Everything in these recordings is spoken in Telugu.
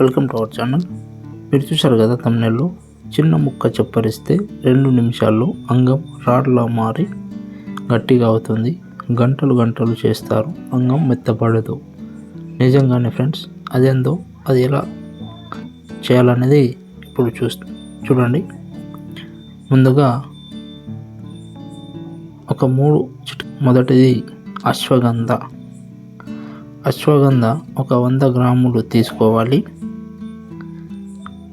Welcome to our channel. మీరు చూశారు కదా తమిళలో చిన్న ముక్క చెప్పరిస్తే రెండు నిమిషాల్లో అంగం రాడ్లా మారి గట్టిగా అవుతుంది. గంటలు గంటలు చేస్తారు. అంగం మెత్తపడదు నిజంగానే ఫ్రెండ్స్ అదేందో అది ఎలా చేయాలనేది ఇప్పుడు చూ చూడండి. ముందుగా ఒక మూడు చిట్ మొదటిది అశ్వగంధ. అశ్వగంధ ఒక వంద గ్రాములు తీసుకోవాలి.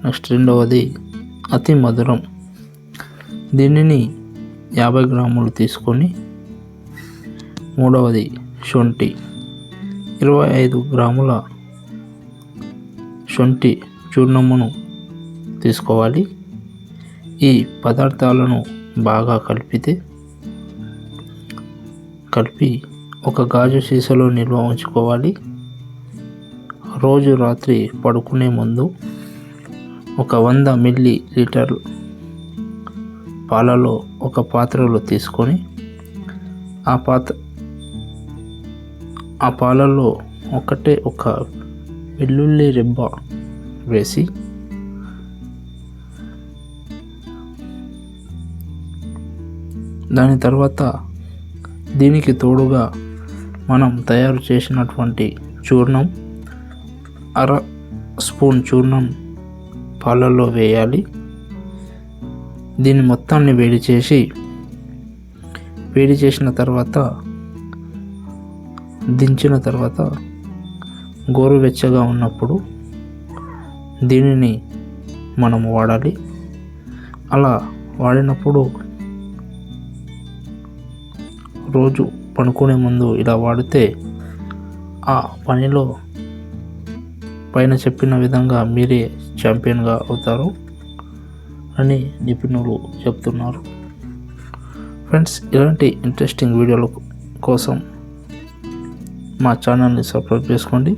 నెక్స్ట్ రెండవది అతి మధురం. దీనిని యాభై గ్రాములు తీసుకొని మూడవది శొంఠి. ఇరవై ఐదు గ్రాముల శొంఠి చూర్ణమును తీసుకోవాలి. ఈ పదార్థాలను బాగా కలిపితే కలిపి ఒక గాజు సీసాలో నిల్వ ఉంచుకోవాలి. రోజు రాత్రి పడుకునే ముందు ఒక వంద మిల్లీ లీటర్ పాలలో ఒక పాత్రలో తీసుకొని ఆ పాత్ర ఆ పాలలో ఒకటే ఒక వెల్లుల్లి రెబ్బ వేసి దాని తర్వాత దీనికి తోడుగా మనం తయారు చేసినటువంటి చూర్ణం అర స్పూన్ చూర్ణం పాలల్లో వేయాలి. దీన్ని మొత్తాన్ని వేడి చేసి వేడి చేసిన తర్వాత దించిన తర్వాత గోరువెచ్చగా ఉన్నప్పుడు దీనిని మనం వాడాలి. అలా వాడినప్పుడు రోజు పనుకునే ముందు ఇలా వాడితే ఆ పనిలో పైన చెప్పిన విధంగా మీరే ఛాంపియన్గా అవుతారు అని నిపుణులు చెప్తున్నారు. ఫ్రెండ్స్ ఇలాంటి ఇంట్రెస్టింగ్ వీడియోల కోసం మా ఛానల్ని సబ్స్క్రైబ్ చేసుకోండి.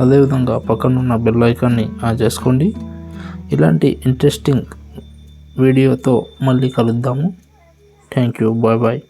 అదేవిధంగా పక్కనున్న బెల్ ఐకాన్ని ఆన్ చేసుకోండి. ఇలాంటి ఇంట్రెస్టింగ్ వీడియోతో మళ్ళీ కలుద్దాము. Thank you. Bye bye.